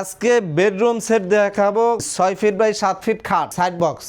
আজকে bedroom set দেখাবো ছয় ফিট বাই সাত ফিট খাট সাইড বক্স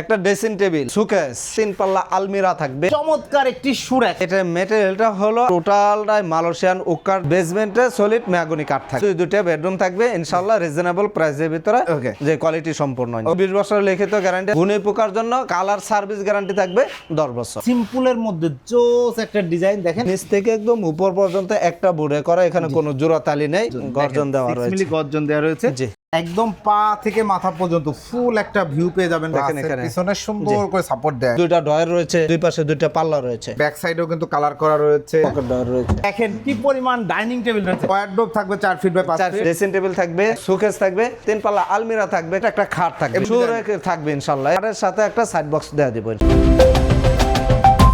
একটা ড্রেসিং টেবিল সুকেস তিন পাল্লা আলমিরা থাকবে। চমৎকার একটি সুরাক এটা মেটেরিয়ালটা হলো টোটালটাই মালয়েশিয়ান উকার বেসমেন্টে সলিড ম্যাগনি কাঠ থাকবে। দুই দুইটা বেডরুম থাকবে ইনশাআল্লাহ রিজনেবল প্রাইসের ভিতরে। Okay. যে কোয়ালিটি সম্পূর্ণ বিশ বছরের লিখিত গ্যারান্টি গুণে পোকার জন্য কালার সার্ভিস গ্যারান্টি থাকবে দশ বছর। সিম্পলের মধ্যে জোস একটা ডিজাইন দেখেন। নিচ থেকে একদম উপর পর্যন্ত একটা বুড়ে করা এখানে কোনো জোড়া তালি নেই গর্জন দেওয়া রয়েছে। গর্জন দেওয়া রয়েছে। জি। একদম পা থেকে মাথা পর্যন্ত ফুল একটা ভিউ পেয়ে যাবেন দেখেন এখানে। পিছনে। সুন্দর করে সাপোর্ট দেয়। দুইটা ডয়ের রয়েছে দুই পাশে দুইটা পাল্লা রয়েছে। ব্যাক সাইডেও কিন্তু কালার করা রয়েছে। পকেট ডয়ের রয়েছে। দেখেন কি পরিমাণ ডাইনিং টেবিল রয়েছে। ওয়ার্ডরোব থাকবে চার ফিট বাই পাঁচ চার ফিট ড্রেসিং টেবিল থাকবে শোকেস থাকবে তিন পাল্লা আলমিরা থাকবে একটা খাট থাকবে। সুরে থাকবে। ইনশাল্লাহ এর সাথে একটা সাইড বক্স দেওয়া দিব।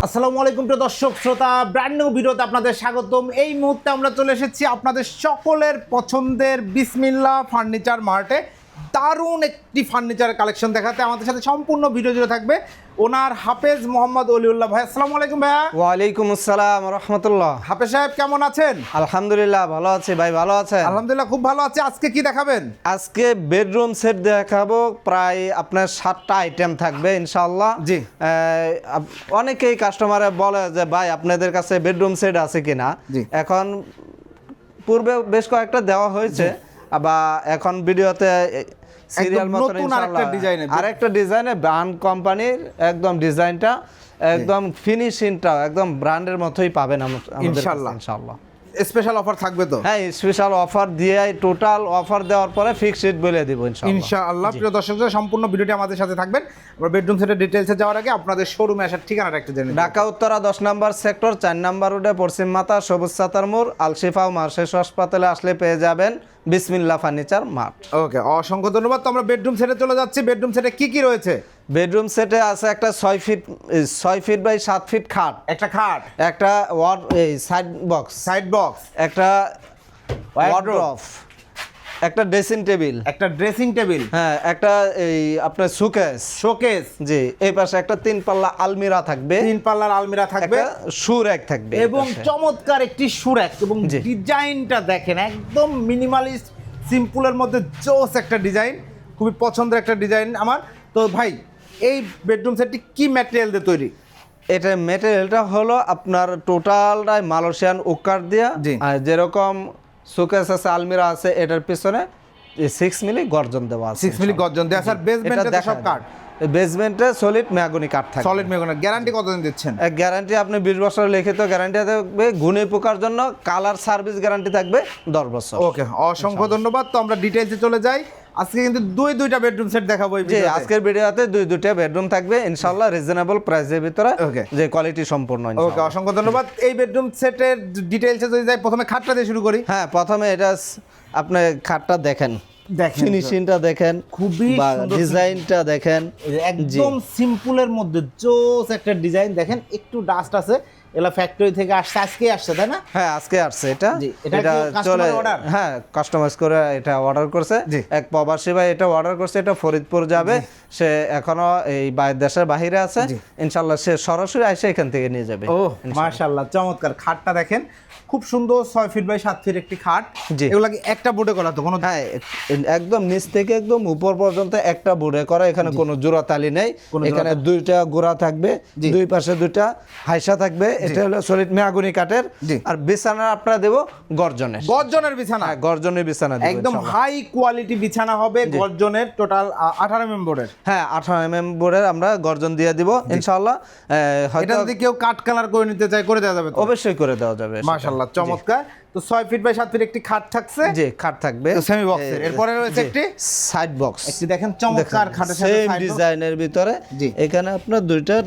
আসসালামু আলাইকুম প্রিয় দর্শক শ্রোতা ব্র্যান্ড নিউ ভিডিওতে আপনাদের স্বাগতম। এই মুহূর্তে আমরা চলে এসেছি আপনাদের সকলের পছন্দের বিসমিল্লা ফার্নিচার মার্টে। দারুণ একটি ফার্নিচার কালেকশন দেখাতে আমাদের সাথে সম্পূর্ণ ভিডিও জুড়ে থাকবে ওনার হাফেজ মোহাম্মদ অলিউল্লাহ ভাই আসসালামু আলাইকুম ভাইয়া। ওয়ালাইকুম আসসালাম রহমতুল্লাহ। হাফেজ সাহেব কেমন আছেন? আলহামদুলিল্লাহ ভালো আছি ভাই ভালো আছেন? আলহামদুলিল্লাহ খুব ভালো আছে। আজকে কি দেখাবেন? আজকে বেডরুম সেট দেখাবো প্রায় আপনার সাতটা আইটেম থাকবে ইনশাল্লাহ জি। অনেকেই কাস্টমারে বলে যে ভাই আপনাদের কাছে বেডরুম সেট আছে কিনা। এখন পূর্বে বেশ কয়েকটা দেওয়া হয়েছে আবার এখন ভিডিওতে সিরিয়াল মতো আরেকটা ডিজাইনে ব্র্যান্ড কোম্পানির একদম ডিজাইনটা একদম ফিনিশিংটা একদম ব্র্যান্ডের মতোই পাবেন ইনশাল্লাহ। ইনশাল্লাহ স্পেশাল অফার থাকবে তো? হ্যাঁ স্পেশাল অফার দিয়ে টোটাল অফার দেওয়ার পরে ফিক্সড রেট বলে দিব ইনশাআল্লাহ। ইনশাআল্লাহ প্রিয় দর্শকদের সম্পূর্ণ ভিডিওটি আমাদের সাথে থাকবেন। আমরা বেডরুম সেটের ডিটেলসে যাওয়ার আগে আপনাদের শোরুমে আসার ঠিকানাটা একটু জেনে। ঢাকা উত্তরা দশ নম্বর সেক্টর চার নম্বর রোডে পশ্চিম মাতা সবুজ সাতার মোড় আলশিফা ও মার্শেষ হাসপাতালে আসলে পেয়ে যাবেন। বিসমিল্লা ফার্নিচার মার্ট ওকে অসংখ্য ধন্যবাদ। তো আমরা বেডরুম সেটে চলে যাচ্ছি। বেডরুম সেটে কি কি রয়েছে? বেডরুম সেটে আছে একটা ছয় ফিট ছয় ফিট বাই সাত ফিট খাট। একটা খাট? একটা ওয়ার্ড এই সাইড বক্স সাইড বক্স একটা Wardrobe। একটা ড্রেসিং টেবিল একটা ড্রেসিং টেবিল হ্যাঁ একটা এই আপনার সুকেস শোকেস জি এই পাশে একটা তিন পাল্লা আলমিরা থাকবে। তিন পাল্লার আলমিরা থাকবে। সুর এক থাকবে এবং চমৎকার একটি সুরাক এবং জি। ডিজাইনটা দেখেন একদম মিনিমালিস্ট সিম্পলের মধ্যে জোস একটা ডিজাইন খুবই পছন্দের একটা ডিজাইন আমার। তো ভাই এই বেডরুম সেটটি কি ম্যাটেরিয়াল দিয়ে তৈরি? এটা ম্যাটেরিয়ালটা হলো আপনার টোটালটাই মালয়েশিয়ান ওকার দিয়া যেরকম সুকেস আছে আলমিরা আছে এটার পিছনে সিক্স মিলি গর্জন দেওয়া আছে সিক্স মিলি গর্জন দেওয়া স্যার বেসমেন্টে সব কাঠ? বেসমেন্টে সলিড ম্যাগনি কাঠ থাকে। সলিড মেগনা গ্যারান্টি কতদিন দিচ্ছেন? গ্যারান্টি আপনি বিশ বছরের লিখিত গ্যারান্টি থাকবে। গুণে পোকার জন্য কালার সার্ভিস গ্যারান্টি থাকবে দশ বছর। ওকে অসংখ্য ধন্যবাদ। তো আমরা ডিটেলসে চলে যাই। আজকে কিন্তু দুই দুইটা বেডরুম সেট দেখাবো জি ভিডিওতে। আজকের ভিডিওতে দুই দুইটা বেডরুম থাকবে। ইনশাল্লাহ রিজনেবল প্রাইসের ভিতরে. যে কোয়ালিটি সম্পূর্ণ ওকে অসংখ্য ধন্যবাদ। এই বেডরুম সেটের ডিটেলসে যদি যাই প্রথমে খাটটা দিয়ে শুরু করি। হ্যাঁ প্রথমে এটা আপনি খাটটা দেখেন। দেখেন। ফিনিশিংটা দেখেন খুবই ডিজাইনটা দেখেন। যে একদম সিম্পলের মধ্যে জোস একটা ডিজাইন দেখেন একটু ডাস্ট আছে। এগুলা ফ্যাক্টরি থেকে আসছে আজকে আসছে তাই না? হ্যাঁ আজকে আসছে এটা। এটা চলে হ্যাঁ কাস্টমাইজ করে এটা অর্ডার করছে। এক প্রবাসী ভাই এটা অর্ডার করছে এটা ফরিদপুর যাবে। সে এখনও এই বাইরের দেশের বাহিরে আছে। ইনশাল্লাহ সে সরাসরি এসে এখান থেকে নিয়ে যাবে। ও মাশাআল্লাহ চমৎকার। খাটটা দেখেন খুব সুন্দর ছয় ফিট বাই সাত ফিট একটি খাট। এগুলা একটা বোর্ডে করা তো কোনো হ্যাঁ একদম নিচ থেকে একদম উপর পর্যন্ত একটা বুড়ে করা এখানে কোনো জোড়া তালি নেই। এখানে দুইটা গোড়া থাকবে দুই পাশে দুইটা হাইসা থাকবে এটা হলো সলিড মেয়াগুনি কাঠের। আর বিছানা আপনারা দেবো গর্জনের। গর্জনের বিছানা? হ্যাঁ গর্জনের বিছানা একদম হাই কোয়ালিটি বিছানা হবে গর্জনের টোটাল আঠারো মেম্বরের। হ্যাঁ আঠারো এম এম বোর্ডের আমরা গর্জন দিয়ে দিব এটা হয়তো যদি কেউ কাট কালার করে নিতে চায় করে দেওয়া যাবে অবশ্যই করে দেওয়া যাবে সেটা। মাশাআল্লাহ চমৎকার। তো ছয় ফিট বাই সাত ফিট একটি খাট থাকছে। জি খাট থাকবে। সেমি বক্সের এরপরে রয়েছে একটি সাইড বক্স একটি দেখেন চমৎকার খাটের সাথে সেম ডিজাইনের ভিতরে। জি। এখানে আপনার দুইটা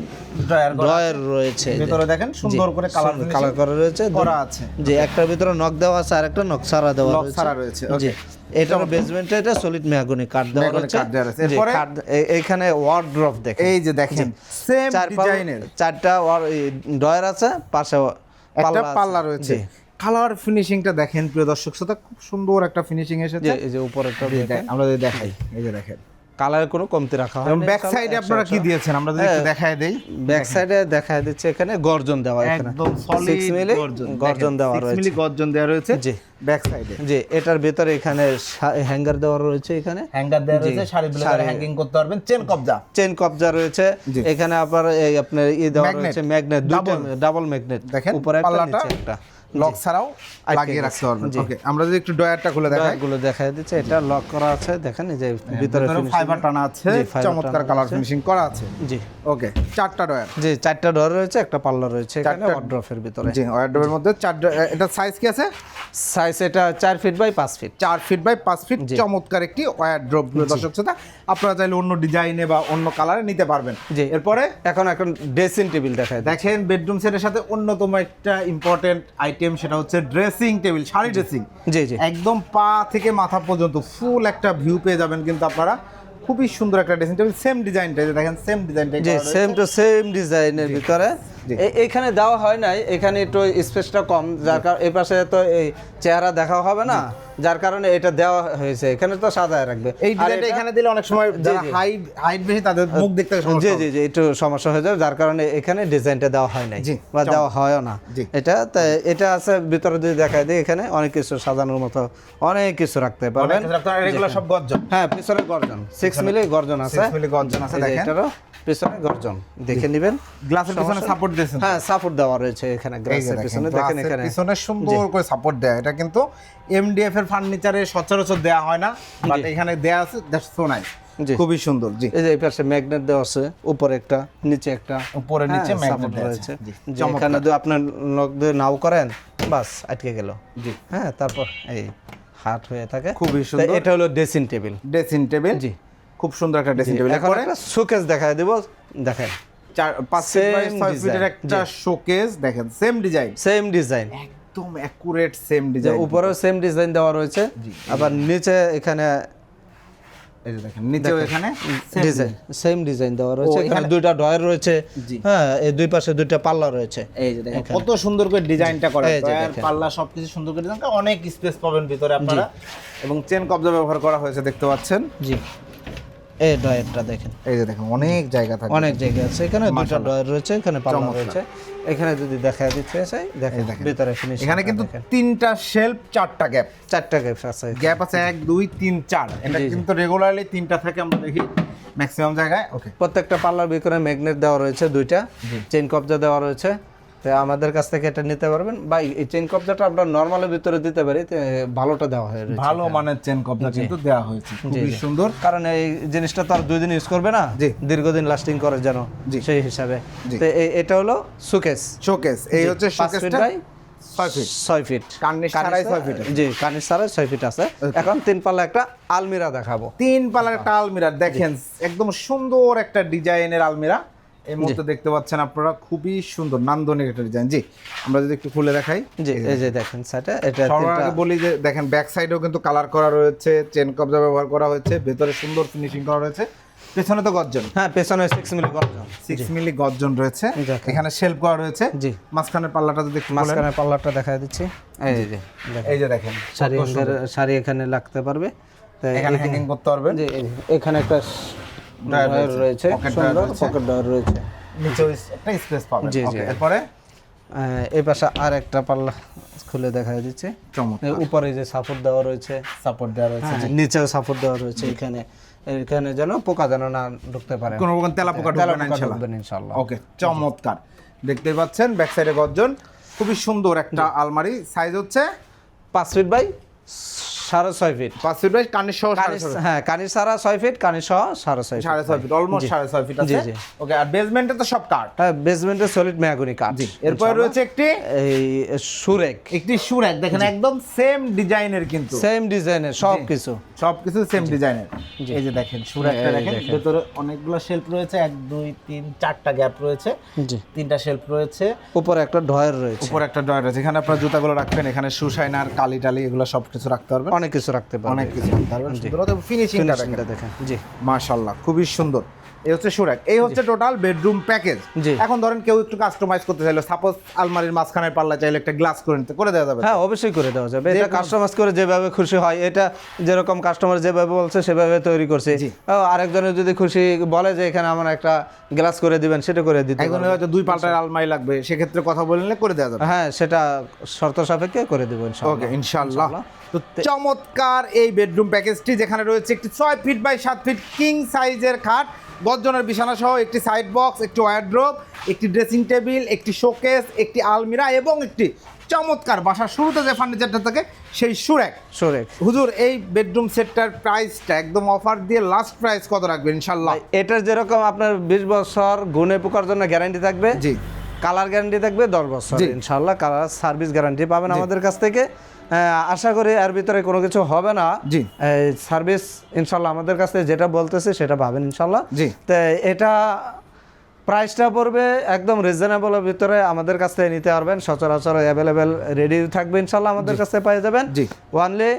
করা ড্রয়ার রয়েছে। ভেতরে দেখেন সুন্দর করে কালার কালার করা রয়েছে। করা আছে। যে একটার ভিতরে নক দেওয়া আছে আর একটা নক সারা দেওয়া রয়েছে। ছাড়া রয়েছে, জি okay. এটার বেসমেন্টে এটা সলিড মেহগনি কাঠ দেওয়া রয়েছে। কাঠ দেওয়া রয়েছে। জি, এরপরে? কাঠ- এ- এইখানে ওয়ার্ড্রপ দেখেন। এই যে দেখেন সেম ডিজাইনের চারটা ড্রয়ার আছে পাশে একটা পাল্লা রয়েছে। কালার ফিনিশিংটা দেখেন প্রিয় দর্শক শ্রোতা খুব সুন্দর একটা ফিনিশিং এসেছে। এই যে উপরে আমরা যদি দেখাই এই যে দেখেন। কালারের কোনো কমতি রাখা হয় ব্যাক সাইডে আপনারা কি দিয়েছেন? আমরা যদি একটু হ্যাঁ। দেখায় দেই। ব্যাক সাইডে দেখা দিচ্ছে এখানে গর্জন দেওয়া এখানে। একদম সলিড 6 মিলি গর্জন। দেওয়া রয়েছে। মিলি গর্জন দেওয়া রয়েছে জি। ব্যাক সাইডে জি এটার ভিতরে এখানে হ্যাঙ্গার দেওয়া রয়েছে এখানে। হ্যাঙ্গার দেওয়া রয়েছে শাড়ি। হ্যাঙ্গিং করতে পারবেন চেন কবজা। চেন কবজা রয়েছে। এখানে আবার এই আপনার ই দেওয়া রয়েছে ম্যাগনেট দুটো ডাবল ম্যাগনেট দেখেন উপরে একটা নিচে একটা। লক ছাড়াও লাগিয়ে রাখতে পারবেন। ওকে আমরা যদি একটু ডয়ারটা খুলে দেখাই। গুলো দিচ্ছে। এটা লক করা আছে দেখেন এই যে ভিতরে ফাইবার টানা আছে চমৎকার কালার ফিনিশিং করা আছে। জি। ওকে চারটা ডয়ার জি চারটা ডোর রয়েছে একটা পাল্লা রয়েছে এখানে ওয়ার্ড্রফের ভিতরে। জি ওয়ার্ডরোবের মধ্যে চার এটা সাইজ কি আছে? সাইজ এটা চার ফিট বাই পাঁচ ফিট চার ফিট বাই পাঁচ ফিট চমৎকার একটি ওয়ার্ড্রোব দর্শক শ্রোতা। আপনারা চাইলে অন্য ডিজাইনে বা অন্য কালারে নিতে পারবেন। জি। এরপরে এখন এখন ড্রেসিং টেবিল দেখা যায় দেখেন বেডরুম সেটের সাথে অন্যতম একটা ইম্পর্টেন্ট আইটেম সেটা হচ্ছে ড্রেসিং টেবিল শাড়ি ড্রেসিং জি জি। একদম পা থেকে মাথা পর্যন্ত ফুল একটা ভিউ পেয়ে যাবেন কিন্তু আপনারা। খুবই সুন্দর একটা ড্রেসিং টেবিল সেম ডিজাইনটা দেখেন সেম ডিজাইনটা জি সেম টু সেম ডিজাইনের ভিতরে। এখানে দেওয়া হয় নাই এখানে একটু স্পেসটা কম যার কারণে এই পাশে তো এই চেহারা দেখা হবে না। যার কারণে এটা দেওয়া হয়েছে। এখানে তো সাজায় রাখবে। এই ডিজাইনটা এখানে দিলে অনেক সময় যারা। হাইট হাইট বেশি তাদের মুখ দেখতে সমস্যা জি জি জি একটু সমস্যা হয়ে যাবে। যার কারণে এখানে ডিজাইনটা দেওয়া হয় নাই। বা দেওয়া হয় না। এটা এটা আছে ভিতরে যদি দেখায় দিই এখানে অনেক কিছু সাজানোর মতো অনেক কিছু রাখতে পারবেন। এগুলো সব গর্জন। হ্যাঁ পিছনে গর্জন। সিক্স মিলি গর্জন আছে। 6 মিলি গর্জন আছে দেখেন। এটারও। পিছনে গর্জন দেখে নেবেন। গ্লাসের পিছনে সাপোর্ট দিয়েছেন। হ্যাঁ সাপোর্ট দেওয়া রয়েছে এখানে গ্লাসের পিছনে দেখেন এখানে। পিছনে সুন্দর করে সাপোর্ট দেয়া। এটা কিন্তু এমডিএফ এর ফার্নিচারে সচরাচর দেয়া হয় না বাট এখানে দেয়া আছে দ্যাটস সো নাইস জি। খুবই সুন্দর জি। এই যে এই পাশে ম্যাগনেট দেওয়া আছে উপরে একটা নিচে একটা। উপরে নিচে হ্যাঁ, ম্যাগনেট support রয়েছে। এখানে যদি আপনার লক দিয়ে নাও করেন বাস আটকে গেল। জি। হ্যাঁ তারপর এই হাট হয়ে থাকে। খুবই সুন্দর। এটা হলো ড্রেসিং টেবিল ড্রেসিং টেবিল জি। খুব সুন্দর একটা ড্রেসিং টেবিল এখন একটা শোকেস দেখায় দেব। দেখেন। চার পাঁচ ফিটের একটা শোকেস দেখেন সেম ডিজাইন সেম ডিজাইন একদম অ্যাকুরেট সেম ডিজাইন উপরেও সেম ডিজাইন দেওয়া রয়েছে। আবার নিচে এখানে এই যে দেখেন নিচেও এখানে ডিজাইন সেম ডিজাইন দেওয়া রয়েছে। এখানে দুইটা ডয়ার রয়েছে। হ্যাঁ এই দুই পাশে দুইটা পাল্লা রয়েছে। এই যে দেখেন কত সুন্দর করে ডিজাইনটা করা। ডয়ার পাল্লা সবকিছু সুন্দর করে ডিজাইন অনেক স্পেস পাবেন ভিতরে আপনারা। এবং চেন কবজা ব্যবহার করা হয়েছে দেখতে পাচ্ছেন। জি। এই ডয়ারটা দেখেন। এই যে দেখেন অনেক জায়গা থাকে। অনেক জায়গা আছে। এখানে দুটো। ডয়ার রয়েছে এখানে পাল্লা রয়েছে। এখানে যদি দেখা দিচ্ছে চাই দেখেন। ভিতরে ফিনিশিং এখানে কিন্তু তিনটা শেলফ চারটা গ্যাপ চারটা গ্যাপ আছে গ্যাপ আছে এক দুই তিন চার। এটা। কিন্তু রেগুলারলি তিনটা থাকে আমরা দেখি। ম্যাক্সিমাম জায়গায় ওকে প্রত্যেকটা পাল্লার ভিতরে ম্যাগনেট দেওয়া রয়েছে দুইটা। চেন কবজা দেওয়া রয়েছে। তো আমাদের কাছ থেকে এটা নিতে পারবেন। বা এই চেইন কবজাটা আমরা নর্মালের ভিতরে দিতে পারি ভালোটা দেওয়া হয়ে রয়েছে ভালো মানের চেন কবজা কিন্তু দেওয়া হয়েছে খুবই সুন্দর। কারণ এই জিনিসটা তো আর দুই দিন ইউজ করবে না জি। দীর্ঘদিন লাস্টিং করে যেন। সেই হিসাবে। তো এটা হলো সুকেস শোকেস এই হচ্ছে পাঁচ ফিট শোকেসটা ছয় ফিট ছয় ফিট কার্নিশ ছাড়াই ছয় ফিট জি কার্নিশ ছাড়াই ছয় ফিট আছে। এখন তিন পাল্লা একটা আলমিরা দেখাবো। তিন পালার একটা আলমিরা দেখেন একদম সুন্দর একটা ডিজাইনের আলমিরা। এই মুহূর্তে দেখতে পাচ্ছেন আপনারা খুবই সুন্দর নান্দনিক একটা ডিজাইন জি আমরা যদি একটু খুলে দেখাই। জি এই যে দেখেন। সেটা এটা সবার আগে বলি যে দেখেন ব্যাক সাইডেও কিন্তু কালার করা রয়েছে চেন কবজা ব্যবহার করা হয়েছে ভেতরে সুন্দর ফিনিশিং করা রয়েছে পেছনে তো গর্জন। হ্যাঁ পেছনে সিক্স মিলি গর্জন। সিক্স মিলি গর্জন রয়েছে। এখানে শেল্ফ করা রয়েছে। জি। মাঝখানের পাল্লাটা যদি একটু বলেন মাঝখানে পাল্লাটা দেখা দিচ্ছি। এই যে। দেখেন। এই যে দেখেন শাড়ি শাড়ি এখানে লাগতে পারবে। এখানে হ্যাঙ্গিং করতে পারবেন। এখানে একটা ডয়ার রয়েছে, সুন্দর। পকেট ডয়ার রয়েছে। নিচেও একটা স্পেস পাবেন। জি, জি। এরপরে? এই পাশে আর একটা পাল্লা খুলে দেখা দিচ্ছে উপরে যে সাপোর্ট দেওয়া রয়েছে সাপোর্ট দেওয়া রয়েছে হ্যাঁ, নিচেও সাপোর্ট দেওয়া রয়েছে এখানে। এখানে যেন পোকা যেন না ঢুকতে পারে। কোনো রকম তেলা পোকা ঢুকবে না ইনশাআল্লাহ ওকে চমৎকার। দেখতেই পাচ্ছেন ব্যাক সাইডে গর্জন। খুবই সুন্দর একটা আলমারি। সাইজ হচ্ছে? পাঁচ ফিট বাই সাড়ে ছয় ফিট পাঁচ ফিট বাই কানের সহ সাড়ে কানির ছয় হ্যাঁ কানির সারা ছয় ফিট কানির সহ সাড়ে ছয় সাড়ে ছয় ফিট অলমোস্ট সাড়ে ছয় ফিট জি, জি। ওকে আর বেসমেন্টে তো সব কাঠ। হ্যাঁ বেসমেন্টে সলিড কাঠ এরপরে রয়েছে একটি এই সুরেক। একটি সুরেক দেখেন একদম সেম ডিজাইনের কিন্তু। সেম ডিজাইনের সব কিছু। সবকিছু সেম ডিজাইনের এই যে দেখেন সুরেকটা দেখেন। ভেতরে অনেকগুলো শেলফ রয়েছে এক দুই তিন চারটা গ্যাপ রয়েছে। জি। তিনটা শেলফ রয়েছে। উপরে একটা ডয়ার রয়েছে। উপর একটা ড্রয়ার রয়েছে। এখানে আপনার জুতাগুলো রাখবেন এখানে শু শাইনার কালি টালি এগুলো সব কিছু রাখতে পারবেন। অনেক কিছু রাখতে পারবে। অনেক কিছু ফিনিশিংটা দেখেন। জি। মাশাল্লাহ খুবই সুন্দর। এই হচ্ছে সুরাক। এই হচ্ছে টোটাল বেডরুম প্যাকেজ। এখন ধরেন কেউ একটু কাস্টমাইজ করতে চাইলো সাপোজ আলমারির মাঝখানের পাল্লা চাইলে একটা গ্লাস করে নিতে করে দেওয়া যাবে হ্যাঁ অবশ্যই করে দেওয়া যাবে। এটা কাস্টমাইজ করে যেভাবে খুশি হয় এটা যেরকম কাস্টমার যেভাবে বলছে সেভাবে তৈরি করছে। আরেকজনের যদি খুশি বলে যে এখানে আমার একটা গ্লাস করে দিবেন সেটা করে দিতে একজনের পারব। হয়তো দুই পাল্টার আলমারি লাগবে সেক্ষেত্রে কথা বলে নিলে করে দেওয়া যাবে। হ্যাঁ সেটা শর্ত সাপেক্ষে করে দেবো ওকে ইনশাআল্লাহ। তো চমৎকার এই বেডরুম প্যাকেজটি যেখানে রয়েছে একটি ছয় ফিট বাই সাত ফিট কিং সাইজের খাট। গজ্জনের বিছানা সহ একটি সাইড বক্স একটি ওয়ারড্রোব একটি ড্রেসিং টেবিল একটি শোকেস একটি আলমিরা এবং একটি চমৎকার বাসার শুরুতে যে ফার্নিচারটা থাকে সেই সুরেক। সরেক। হুজুর এই বেডরুম সেটটার প্রাইসটা একদম অফার দিয়ে লাস্ট প্রাইস কত রাখবেন ইনশাল্লাহ এটার যেরকম আপনার বিশ বছর গুনে পোকার জন্য গ্যারান্টি থাকবে জি। কালার গ্যারান্টি থাকবে দশ বছর। ইনশাল্লাহ কালার সার্ভিস গ্যারান্টি পাবেন আমাদের কাছ থেকে। আশা করি এর ভিতরে কোনো কিছু হবে না জি। সার্ভিস ইনশাল্লাহ আমাদের কাছে যেটা বলতেছে সেটা ভাবেন ইনশাল্লাহ জি। তো এটা প্রাইসটা পড়বে একদম রিজনেবলের ভিতরে আমাদের কাছ থেকে নিতে পারবেন সচরাচর অ্যাভেলেবেল রেডি থাকবে ইনশাল্লাহ আমাদের কাছে থেকে পেয়ে যাবেন জি। ওয়ানলি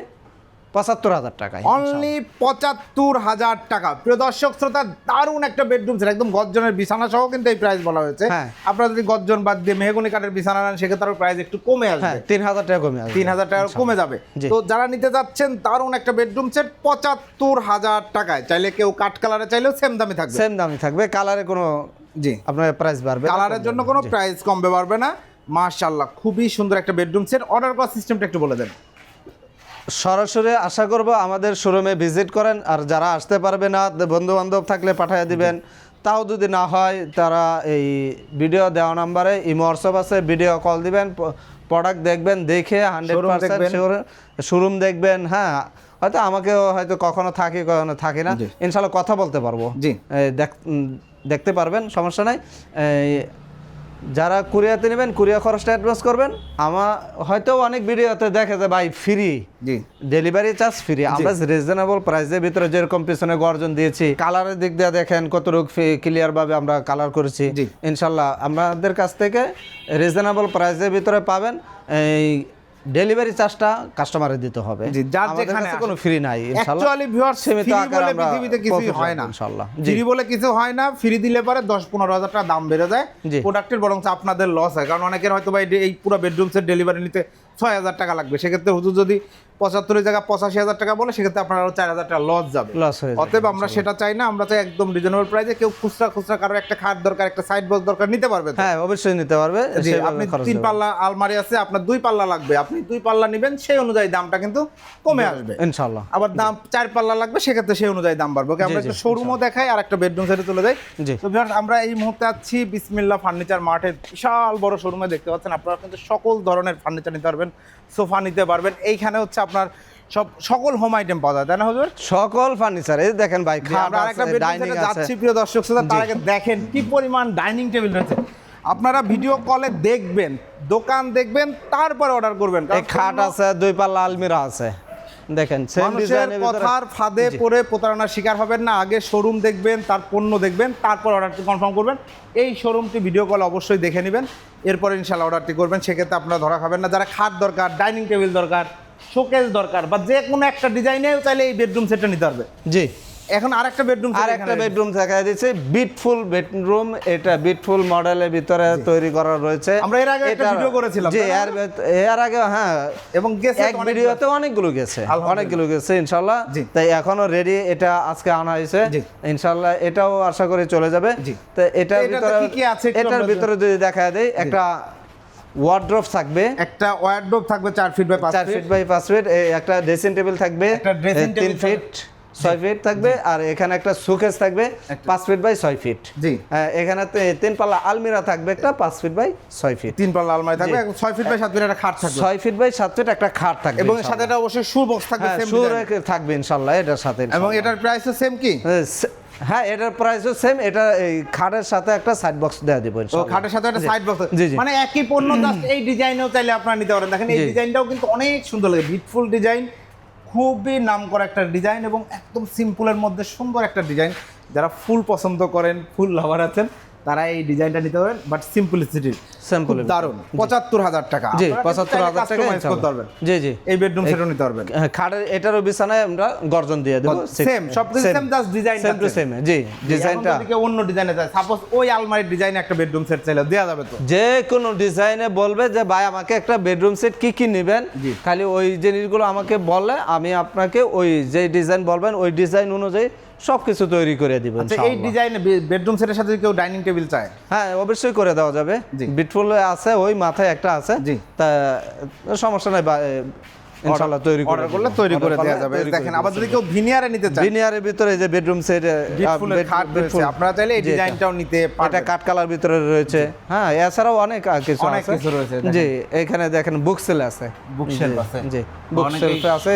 পঁচাত্তর হাজার টাকায় অনলি পঁচাত্তর হাজার টাকা। প্রিয় দর্শক শ্রোতা দারুণ একটা বেডরুম সেট একদম গজ্জনের বিছানা সহ কিন্তু এই প্রাইস বলা হয়েছে। হ্যাঁ। আপনারা যদি গজ্জন বাদ দিয়ে মেহগনি কাঠের বিছানা নেন সেক্ষেত্রে প্রাইস একটু কমে হ্যাঁ আসবে। তিন হাজার টাকা কমে আসবে। তিন হাজার টাকা কমে যাবে। তো যারা নিতে যাচ্ছেন দারুণ একটা বেডরুম সেট পঁচাত্তর হাজার টাকায়। চাইলে কেউ কাঠ কালারে চাইলেও সেম দামে থাকবে। সেম দামই থাকবে। কালারে কোনো জি। আপনার প্রাইস বাড়বে কালারের জন্য কোনো প্রাইস কমবে পারবে না। মাশাল্লাহ খুবই সুন্দর একটা বেডরুম সেট অর্ডার করার সিস্টেমটা একটু বলে দেন। সরাসরি আশা করব আমাদের শোরুমে ভিজিট করেন। আর যারা আসতে পারবে না বন্ধু বান্ধব থাকলে পাঠিয়ে দিবেন। তাও যদি না হয় তারা এই ভিডিও দেওয়া নাম্বারে ইমো হোয়াটসঅ্যাপ আছে ভিডিও কল দিবেন প্রোডাক্ট দেখবেন দেখে হান্ড্রেড পার্সেন্ট শোরুম দেখবেন। হ্যাঁ। হয়তো আমাকেও হয়তো কখনো থাকি কখনো থাকি না। ইনশাল্লাহ কথা বলতে পারব। জি। দেখ- দেখতে পারবেন সমস্যা নাই। যারা কুরিয়াতে নেবেন কুরিয়া খরচটা অ্যাডভান্স করবেন। আমার হয়তো অনেক ভিডিওতে দেখে যে ভাই ফ্রি জি। ডেলিভারি চার্জ ফ্রি আমরা রিজনেবল প্রাইসের ভিতরে যেরকম পিছনে গর্জন দিয়েছি কালারের দিক দিয়ে দেখেন কত রোগ ক্লিয়ার ভাবে আমরা কালার করেছি। ইনশাল্লাহ আমাদের কাছ থেকে রিজনেবল প্রাইসের ভিতরে পাবেন। এই ডেলিভারি চার্জটা কাস্টমারে দিতে হবে। জি, যার যেখানে কোনো ফ্রি নাই ইনশাআল্লাহ অ্যাকচুয়ালি ভিউয়ার সীমিত আকারে বলে আমরা পৃথিবীতে কিছু হয় না। ইনশাআল্লাহ ফ্রি বলে কিছু হয় না ফ্রি দিলে পরে দশ পনেরো হাজার টাকা দাম বেড়ে যায়। প্রোডাক্টের বরং আপনাদের লস হয়। কারণ অনেকের হয়তো ভাই এই পুরো বেডরুম সেট ডেলিভারি নিতে ছয় হাজার টাকা লাগবে। সেক্ষেত্রে হুজুর যদি পঁচাত্তরের জায়গায় পঁচাশি হাজার টাকা বলে সেক্ষেত্রে আপনার আরও চার হাজার টাকা লস যাবে। লস হয়ে অতএব আমরা সেটা চাই না আমরা চাই একদম রিজনেবল প্রাইসে কেউ খুচরা খুচরা কারও একটা খাট দরকার একটা সাইড বক্স দরকার নিতে পারবে হ্যাঁ অবশ্যই নিতে পারবে আপনি তিন পাল্লা আলমারি আছে আপনার দুই পাল্লা লাগবে আপনি দুই পাল্লা নেবেন সেই অনুযায়ী দামটা কিন্তু কমে আসবে। ইনশাল্লাহ আবার দাম চার পাল্লা লাগবে সেক্ষেত্রে সেই অনুযায়ী দাম বাড়বে। ওকে আমরা একটা শোরুমও দেখাই আর একটা বেডরুম সেটে চলে যাই জি। তো আমরা এই মুহূর্তে আছি বিসমিল্লা ফার্নিচার মার্টের বিশাল বড় শোরুমে দেখতে পাচ্ছেন আপনারা কিন্তু সকল ধরনের ফার্নিচার নিতে পারবেন সোফা নিতে পারবেন। এইখানে হচ্ছে আপনার সব সকল হোম আইটেম পাওয়া যায় তাই না হুজুর? সকল ফার্নিচার এই দেখেন ভাই খাট আমরা আছে বেডরুম ডাইনিং আছে যাচ্ছি প্রিয় দর্শক শ্রোতা তার আগে দেখেন কি পরিমাণ ডাইনিং টেবিল রয়েছে। আপনারা ভিডিও কলে দেখবেন দোকান দেখবেন তারপরে অর্ডার করবেন। এই খাট আছে দুই পাল্লা আলমিরা আছে। দেখেন সেম মানুষের কথার ফাঁদে পড়ে প্রতারণার শিকার হবেন না। আগে শোরুম দেখবেন তার পণ্য দেখবেন তারপর অর্ডারটি কনফার্ম করবেন। এই শোরুমটি ভিডিও কল অবশ্যই দেখে নেবেন। এরপর ইনশাল্লাহ অর্ডারটি করবেন। সেক্ষেত্রে আপনারা ধরা খাবেন না। যারা খাট দরকার ডাইনিং টেবিল দরকার শোকেস দরকার বা যে কোনো একটা ডিজাইনেও চাইলে এই বেডরুম সেটটা নিতে পারবে। জি। এখন আরেকটা বেডরুম আর একটা বেডরুম দেখা দিচ্ছে বিটফুল বেডরুম এটা বিটফুল মডেলের ভিতরে তৈরি করা রয়েছে। আমরা এর আগে একটা ভিডিও করেছিলাম, জি এর এর আগে হ্যাঁ। এবং গেছে এক অনেক- ভিডিওতে অনেকগুলো গেছে অনেকগুলো গেছে ইনশাল্লাহ জি। তাই এখনও রেডি এটা আজকে আনা হয়েছে। জি। ইনশাল্লাহ এটাও আশা করি চলে যাবে। জি। তো এটার ভিতরে কি কি আছে এটার ভিতরে যদি দেখা দেয় একটা ওয়ার্ড্রপ থাকবে। একটা ওয়ার্ড্রপ থাকবে চার ফিট বাই পাঁচ চার ফিট বাই পাঁচ ফিট একটা ড্রেসিং টেবিল থাকবে একটা ড্রেসিং টেবিল তিন ফিট ছয় ফিট থাকবে আর এখানে একটা সুকেস থাকবে পাঁচ ফিট বাই ছয় ফিট জি। হ্যাঁ, এখানে তিন পাল্লা আলমিরা থাকবে একটা পাঁচ ফিট বাই ছয় ফিট তিন পাল্লা আলমারি থাকবে এবং ছয় ফিট বাই সাত ফিট একটা খাট থাকবে। ছয় ফিট বাই সাত ফিট একটা খাট থাকবে এবং সাথে একটা অবশ্যই শু বক্স থাকবে হ্যাঁ same সুর থাকবে ইনশাল্লাহ এটার সাথে এবং। এটার প্রাইসও সেম কি? হ্যাঁ, হ্যাঁ এটার প্রাইসও সেম এটা এই খাটের সাথে একটা সাইড বক্স দেওয়া দিব ও ইনশাল্লাহ। খাটের সাথে একটা সাইড বক্স মানে একই পণ্য জাস্ট এই ডিজাইনেও চাইলে আপনারা নিতে পারেন। দেখেন এই ডিজাইনটাও কিন্তু অনেক সুন্দর লাগে বিউটিফুল ডিজাইন খুবই নাম করা একটা ডিজাইন এবং একদম সিম্পলের মধ্যে সুন্দর একটা ডিজাইন যারা ফুল পছন্দ করেন, ফুল লাভার আছেন তারা এই ডিজাইনটা নিতে পারেন বাট সিম্পলিসিটির Simple দারুণ পঁচাত্তর হাজার টাকা। জি পঁচাত্তর হাজার টাকা customize করতে পারবেন। জি জি। এই বেডরুম সেটও নিতে পারবেন। হ্যাঁ, খাটের এটারও বিছানায় আমরা গর্জন দিয়ে দেবো। Same, সবকিছু same, just design টা সেম টু সেম জি ডিজাইনটা অন্য ডিজাইনে যায় সাপোজ ওই আলমারির ডিজাইনে একটা বেডরুম সেট চাইলে দেওয়া যাবে তো? যে কোনো ডিজাইনে বলবে যে ভাই আমাকে একটা বেডরুম সেট কি কি নেবেন। খালি ওই জিনিসগুলো আমাকে বললে আমি আপনাকে ওই যে ডিজাইন বলবেন ওই ডিজাইন অনুযায়ী সব কিছু তৈরি করে দিব আচ্ছা এই ডিজাইনে বেডরুম সেটের সাথে কেউ ডাইনিং টেবিল চায় হ্যাঁ অবশ্যই করে দেওয়া যাবে। বিটফুল আছে ওই মাথায় একটা আছে জি। তা সমস্যা নাই ইনশাল্লাহ তৈরি করে করলে তৈরি করে দেওয়া যাবে। দেখেন আবার যদি কেউ ভিনিয়ারে নিতে চায়। ভিনিয়ারের ভিতরে যে বেডরুম সেট খাট রয়েছে। আপনারা চাইলে এই ডিজাইনটাও নিতে এটা কাট কালার ভিতরে রয়েছে। হ্যাঁ এছাড়াও অনেক কিছু অনেক কিছু রয়েছে, জি এখানে দেখেন বুক সেল আছে। বুক সেল আছে। জি বুক আছে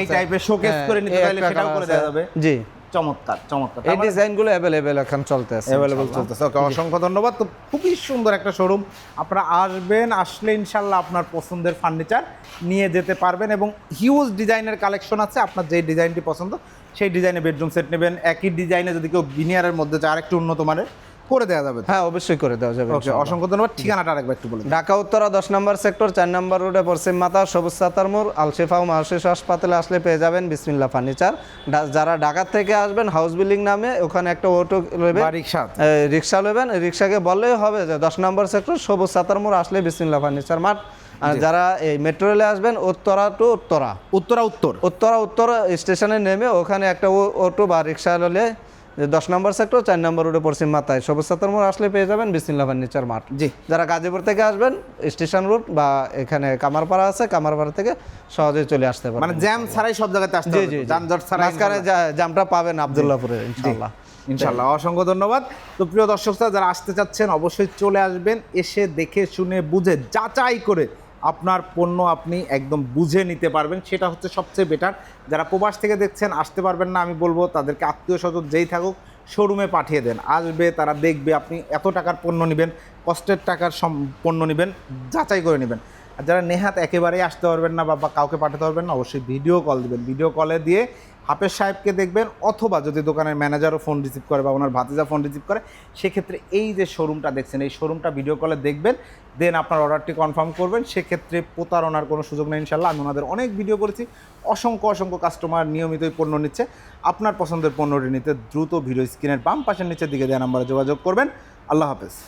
এই টাইপের শোকেস হ্যাঁ, করে নিতে চাইলে সেটাও করে দেওয়া যাবে। জি। চমৎকার চমৎকার। এই ডিজাইনগুলো অ্যাভেলেবেল এখন চলতে আছে অ্যাভেলেবল চলতেছে। ওকে অসংখ্য ধন্যবাদ। তো খুবই সুন্দর একটা শোরুম আপনারা আসবেন আসলে ইনশাল্লাহ আপনার পছন্দের ফার্নিচার নিয়ে যেতে পারবেন এবং হিউজ ডিজাইনের কালেকশন আছে। আপনার যে ডিজাইনটি পছন্দ সেই ডিজাইনে বেডরুম সেট নেবেন। একই ডিজাইনে যদি কেউ বিনিয়ারের মধ্যে চায় আরেকটু উন্নত মানের। করে দেওয়া যাবে হ্যাঁ অবশ্যই করে দেওয়া যাবে ওকে অসংখ্য ধন্যবাদ। ঠিকানাটা আরেকবার একটু বলে ঢাকা উত্তরা দশ নম্বর সেক্টর চার নম্বর রোডে পশ্চিম মাতা সবুজ সাতার মোড় আলশেফা ও মাহশিস হাসপাতালে আসলে পেয়ে যাবেন বিসমিল্লা ফার্নিচার। যারা ঢাকা থেকে আসবেন হাউস বিল্ডিং নামে ওখানে একটা অটো নেবেন। রিক্সা। রিক্সা নেবেন। রিক্সাকে বললেই হবে যে দশ নম্বর সেক্টর সবুজ সাতার মোড় আসলে বিসমিল্লা ফার্নিচার মাঠ। আর যারা এই মেট্রো রেলে আসবেন উত্তরা টু উত্তরা। উত্তরা উত্তর। উত্তরা উত্তর স্টেশনে নেমে ওখানে একটা অটো বা রিক্সা নিলে দশ নম্বর সেক্টর চার নম্বর রোডে পশ্চিম মাথায়। সবুজ সাতার মোড় আসলে পেয়ে যাবেন বিসমিল্লা ফার্নিচার মাঠ। জি। যারা গাজীপুর থেকে আসবেন স্টেশন রুট বা এখানে কামারপাড়া আছে কামারপাড়া থেকে সহজেই চলে আসতে মানে জ্যাম ছাড়াই সব জায়গাতে আসতে জি জি। যানজট ছাড়াই মাঝখানে যা- জামটা পাবেন আবদুল্লাহপুরে ইনশাআল্লাহ ইনশাল্লাহ। অসংখ্য ধন্যবাদ। তো প্রিয় দর্শকরা যারা আসতে চাচ্ছেন অবশ্যই চলে আসবেন এসে দেখে শুনে বুঝে যাচাই করে আপনার পণ্য আপনি একদম বুঝে নিতে পারবেন। সেটা হচ্ছে সবচেয়ে বেটার যারা প্রবাস থেকে দেখছেন, আসতে পারবেন না, আমি বলব তাদেরকে আত্মীয় স্বজন যেই থাকুক শোরুমে পাঠিয়ে দেন। আসবে, তারা দেখবে আপনি এত টাকার পণ্য নেবেন, কষ্টের টাকার সম- পণ্য নেবেন, যাচাই করে নেবেন। আর যারা নেহাত একেবারেই আসতে পারবেন না বা কাউকে পাঠাতে পারবেন না, অবশ্যই ভিডিও কল দেবেন। ভিডিও কলে দিয়ে হাফেজ সাহেবকে দেখবেন, অথবা যদি দোকানের ম্যানেজারও ফোন রিসিভ করে বা ওনার ভাতিজা ফোন রিসিভ করে, সেক্ষেত্রে এই যে শোরুমটা দেখছেন, এই শোরুমটা ভিডিও কলে দেখবেন দেন আপনার অর্ডারটি কনফার্ম করবেন। সেক্ষেত্রে প্রতারণার কোনো সুযোগ নেই ইনশাল্লাহ আমি ওনাদের অনেক ভিডিও করেছি, অসংখ্য অসংখ্য কাস্টমার নিয়মিতই পণ্য নিচ্ছে। আপনার পছন্দের পণ্যটি নিতে দ্রুত ভিডিও স্ক্রিনের বাম পাশের নিচের দিকে দেওয়া নাম্বারে যোগাযোগ করবেন। আল্লাহ হাফেজ।